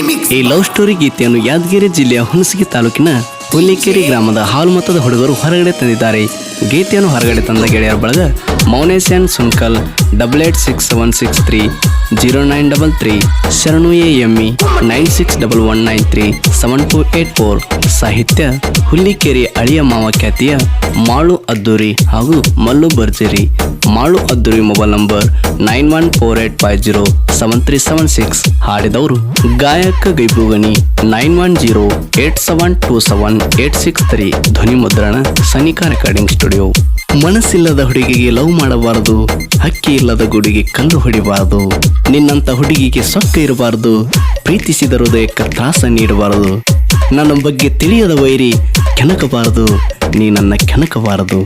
ಈ love story ಗೀತೆಯನ್ನು ಯಾದಗಿರಿ ಜಿಲ್ಲೆಯ ಹುಣಸಗಿ ತಾಲೂಕಿನ ಹುಲಿಕೆರೆ ಗ್ರಾಮದ ಹಾಲುಮತದ ಹುಡುಗರು ಹೊರಗಡೆ ತಂದಿದ್ದಾರೆ. ಗೀತೆಯನ್ನು ಹೊರಗಡೆ ತಂದ ಗೆಳೆಯರ ಬಳಗ Mounesh and Sunkal double eight six one six three zero nine double three Sharanu A nine six double one nine three seven two eight four ಸಾಹಿತ್ಯ ಹುಲ್ಲಿಕೆರೆ ಅಳಿಯ ಮಾವ ಖ್ಯಾತಿಯ ಮಾಳು ಅದ್ದೂರಿ ಹಾಗೂ ಮಲ್ಲು ಬರ್ಜರಿ ಮಾಳು ಅದ್ದೂರಿ mobile number nine one four eight five zero seven three seven six ಹಾಡಿದವರು ಗಾಯಕ ಗೈಬುಗಣಿ nine one zero eight seven two seven eight six three ಧ್ವನಿ ಮುದ್ರಣ ಸನಿಕಾ ರೆಕಾರ್ಡಿಂಗ್ ಸ್ಟುಡಿಯೋ. ಮನಸ್ಸಿಲ್ಲದ ಹುಡುಗಿಗೆ ಲವ್ ಮಾಡಬಾರದು, ಹಕ್ಕಿ ಇಲ್ಲದ ಗುಡಿಗೆ ಕಲ್ಲು ಹೊಡಿಬಾರದು, ನಿನ್ನಂತ ಹುಡುಗಿಗೆ ಸೊಕ್ಕ ಇರಬಾರದು, ಪ್ರೀತಿಸಿದ ಹೃದಯಕ್ಕೆ ತ್ರಾಸ ನೀಡಬಾರದು. ನನ್ನ ಬಗ್ಗೆ ತಿಳಿಯದ ವೈರಿ ಕೆಣಕಬಾರದು, ನೀ ನನ್ನ ಕೆಣಕಬಾರದು.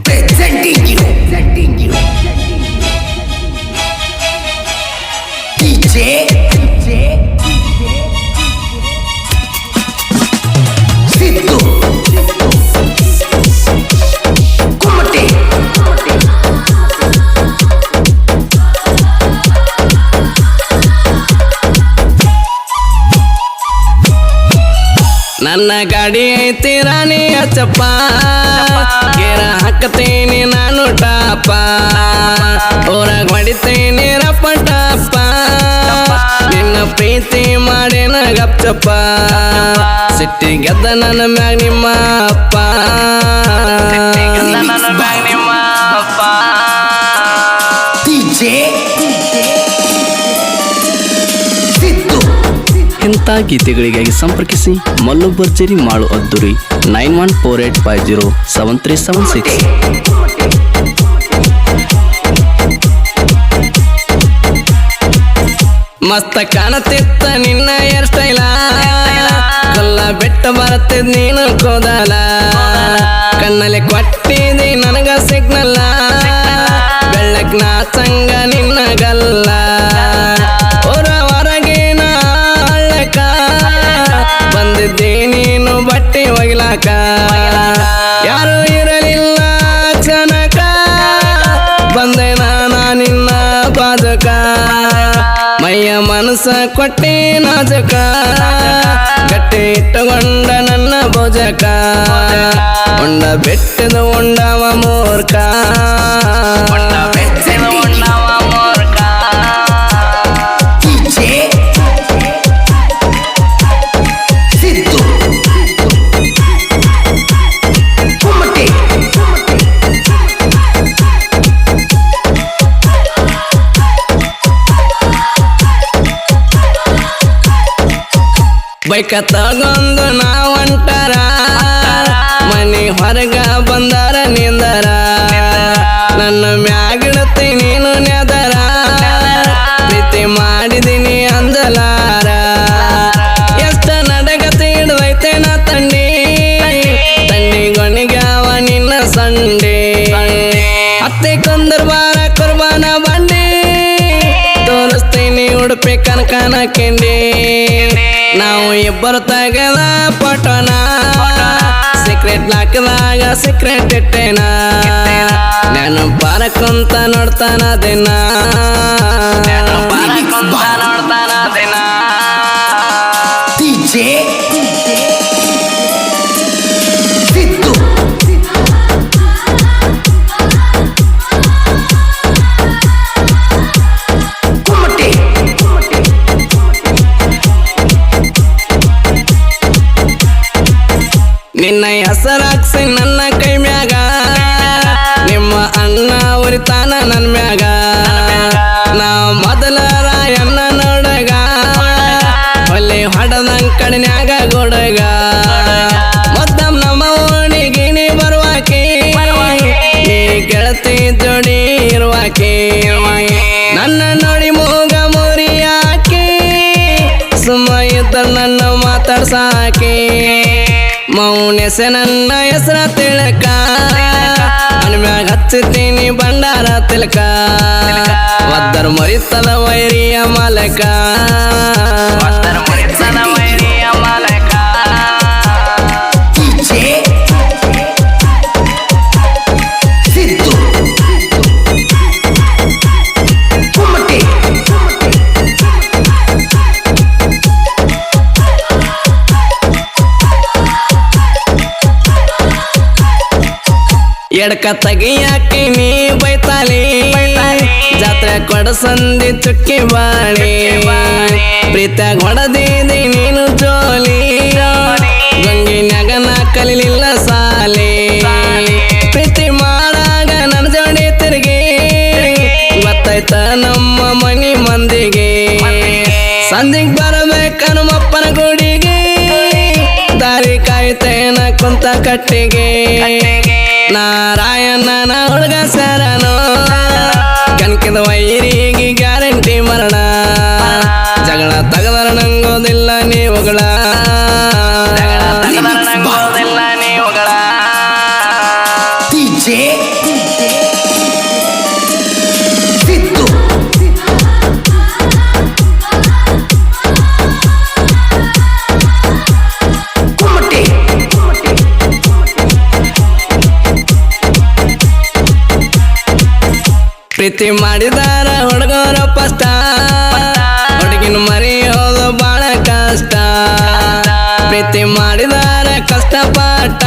ನನ್ನ ಗಾಡಿ ಐತಿ ರಾಣಿ ಅಚ್ಚಪ್ಪ. ಗೇರ ಹಾಕತೀನಿ ನಾನು ಟಾಪ. ಊರಾಗ ಹೊಡಿತೀನಿ ರಪ್ಪ ಟಾಪ. ನಿನ್ನ ಪ್ರೀತಿ ಮಾಡೇನ ಗಪ್ಚಪ್ಪ ಸಿಟ್ಟಿ ಗೆದ್ದ ನನ್ನ ಮ್ಯಾಗ ನಿಮ್ಮ ಅಪ್ಪ. ಇಂಥ ಗೀತೆಗಳಿಗಾಗಿ ಸಂಪರ್ಕಿಸಿ ಮಲ್ಲು ಭರ್ಜರಿ ಮಾಳು ಅದ್ದೂರಿ. Nine one four eight five zero seven three seven six. ಮಸ್ತ ಕಾಣತಿತ್ತ ನಿನ್ನ ಏರ್ ಸ್ಟೈಲ ಕಲ್ಲ ಬೆಟ್ಟ ಬರತ್ತಿದ್ ನೀನು ಕೋದಲ. ಕಣ್ಣಲ್ಲಿ ಕೊಟ್ಟಿದಿ ನನಗ ಮೈಯ ಮನಸ್ಸ ಕೊಟ್ಟಿ ನಾಜಕ. ಗಟ್ಟಿ ಇಟ್ಟುಕೊಂಡ ನನ್ನ ಭೋಜಕ. ಉಂಡ ಬೆಟ್ಟದ ಉಂಡವ ಮೂರ್ಖ. ಬೈಕ ತಗೊಂಡು ನಾವಂಟರ. ಮನೆ ಹೊರಗ ಉಡುಪಿ ಕೆಂಡಿ. ನಾವು ಇಬ್ಬರು ತಗದ ಪಟೋನ. Secret ನಾಕದಾಗ secret ಇಟ್ಟೇನ. ನಾನು ಬಾರಕ್ಕಂತ ನೋಡ್ತಾನ ದಿನ. ನಿನ್ನ ಹೆಸರಾಕ್ಸಿ ನನ್ನ ಕೈ ಮ್ಯಾಗ. ನಿಮ್ಮ ಅಣ್ಣ ಉರಿತಾನ ನನ್ನ ಮ್ಯಾಗ. ನಾ ಮೊದಲ ರಾಯಣ್ಣ ನೋಡಗ. ಒಳ್ಳೆ ಹೊಡದಂಗ್ ಕಡಿನ್ಯಾಗ ಗೊಡಗ. ಮದ್ದಮ್ ನಮ್ಮ ಓಣಿಗಿನಿ ಬರುವಾಕೆ. ನೀ ಗೆಳತಿ ಜೋಡಿ ಇರುವಾಕೆ. ನನ್ನ ನೋಡಿ ಮೂಗ ಮುರಿಯಾಕೆ ಸುಮ್ಮ ಇದ್ದ ನನ್ನ ಮಾತಾಡ್ಸಾಕೆ. ಮೌನೆಸೆ ನನ್ನ ಹೆಸರ ತಿಳಕ. ಮ್ಯಾಗ ಹಚ್ಚುತ್ತೀನಿ ಬಂಡಾರ ತಿಲಕ ಒದ್ದರ ಮರಿತದ ವೈರಿಯ ಮಾಲಕ. ಒದ್ದರ ಮರಿತದ ವೈರಿಯ ಎಡಕ ತೆಗಿಯಾಕೆ ನೀ ಬೈತಾಲಿ. ಜಾತ್ರೆ ಕೊಡಸಂದಿ ಚುಕ್ಕಿ ಬಾಳಿ. ಪ್ರೀತ್ಯಾಗ ಹೊಡೆದಿದಿ ನೀನು ಜೋಲಿ. ಗಂಗಿನ್ಯಾಗ ನಾ ಕಲಿಲಿಲ್ಲ ಸಾಲಿ. ಪ್ರೀತಿ ಮಾಡಾಗ ನನ್ನ ಜೋಡಿ ತಿರುಗಿ. ಗೊತ್ತಾಯ್ತ ನಮ್ಮ ಮನಿ ಮಂದಿಗೆ. ಸಂದಿಗ್ ಬರಬೇಕ ನಮ್ಮಪ್ಪನ ಗುಡಿಗೆ. ದಾರಿ ಕಾಯ್ತೇನ ಕುಂತ ಕಟ್ಟಿಗೆ. ನಾರಾಯಣನ ಹುಡುಗ ಸರನು. ಕನಕದ ವೈರಿಗೆ ಪ್ರೀತಿ ಮಾಡಿದಾರ ಹುಡುಗರ ಪಸ್ತ. ಹುಡುಗಿನ ಮರೆಯೋದು ಬಾಳ ಕಷ್ಟ. ಪ್ರೀತಿ ಮಾಡಿದಾರ ಕಷ್ಟಪಟ್ಟ.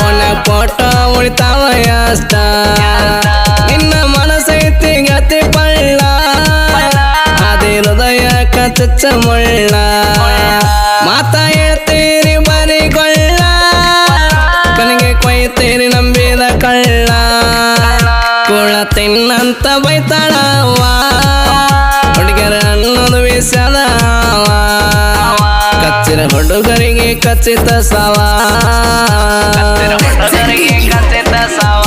ಕೊನ ಫೋಟೋ ಉಳಿತಾವ ಅಷ್ಟ ನಿನ್ನ ಮನಸ್ಸೈತಿ ಗತಿ ಪಳ್ಳ ಅದೇ ಹೃದಯ ಕಚ್ಚ ಮುಳ್ಳ. ತಿನ್ನಂತ ಬೈತಾಳವ ಹುಡುಗರ ಅನ್ನೋದು ವಿಷದವ. ಕಚ್ಚಿರ ಹುಡುಗರಿಗೆ ಕಚ್ಚಿತ ಸವಾ. ಹುಡುಗರಿಗೆ ಕಚ್ಚಿತ ಸವ.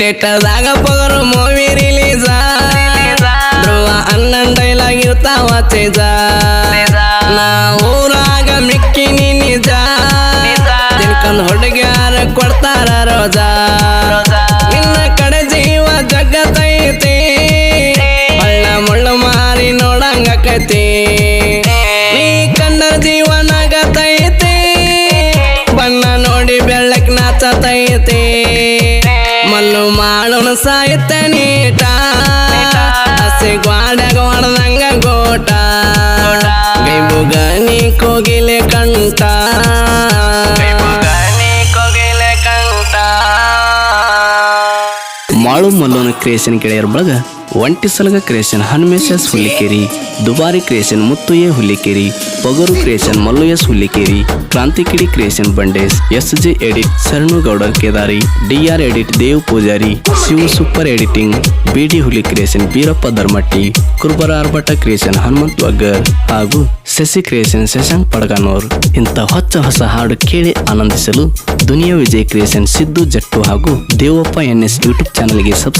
ಥಿಯೇಟರ್ದಾಗ ಪಗರು ಮೂವಿ ರಿಲೀಸ ಧ್ರುವ ಅಣ್ಣನ್ ಡೈಲಾಗ್ ಇರ್ತಾವ ತೇಜ? ನಾ ಊರಾಗ ಮಿಕ್ಕಿನಿ ನಿಜ? ತಿನ್ಕೊಂಡ್ ಹುಡುಗ್ಯಾರ ಕೊಡ್ತಾರ ರೋಜಾ? ನಿನ್ನ ಕಡೆ ಜೀವ ಜಗತ್ತೈತಿ. ಮಳ್ಳ ಮುಳ್ಳು ಮಾರಿ ನೋಡಂಗಕೈತಿ. ಮಾಡೋಣ ಸಾಯುತ್ತ ನೀಟ. ಹಸಿ ಗ್ವಾಡ್ಯಾಗ ಹೊಡೆದಂಗ ಗೋಟ. ಗೈಬುಗ ನೀ ಕೋಗಿಲೆ ಕಂಟ ಕೋಗಿಲೆ ಕಂಟ ಮಾಳು ಮಲ್ಲೋನ ಕ್ರಿಯೇಷನ್ ಗೆಳೆಯರ ಬಳಗ ಒಂಟಿ ಸಲಗ ಕ್ರಿಯೇಷನ್ ಹನುಮೇಶಸ್ ಹುಲಿಕೇರಿ, ದುಬಾರಿ ಕ್ರಿಯೇಷನ್ ಮುತ್ತುಯೆ ಹುಲಿಕೇರಿ, ಪಗರು ಕ್ರಿಯೇಷನ್ ಮಲ್ಲು ಎಸ್ ಹುಲಿಕೇರಿ, ಕ್ರಾಂತಿಕಿಡಿ creation ಬಂಡೇಸ್ S J edit Sharanu Gowdar Kedari DR edit Dev Pujari, Shiva super editing BD Huli creation Beerappa Dharmatti, ಕುರುಬರ ಆರ್ಭಟ ಕ್ರಿಯೇಷನ್ ಹನುಮಂತ್ ವಗ್ಗರ್ ಹಾಗೂ ಶಶಿ ಕ್ರಿಯೇಷನ್ ಶಶಾಂಕ್ ಪಡಗಾನೋರ್. ಇಂಥ ಹೊಚ್ಚ ಹೊಸ ಹಾಡು ಕೇಳಿ ಆನಂದಿಸಲು ದುನಿಯಾ ವಿಜಯ್ ಕ್ರಿಯೇಷನ್ ಸಿದ್ದು ಜಟ್ಟು ಹಾಗೂ ದೇವಪ್ಪ ಎನ್ ಎಸ್ ಯೂಟ್ಯೂಬ್ ಚಾನಲ್ಗೆ ಸಬ್ಸ್ಕ್ರೈಬ್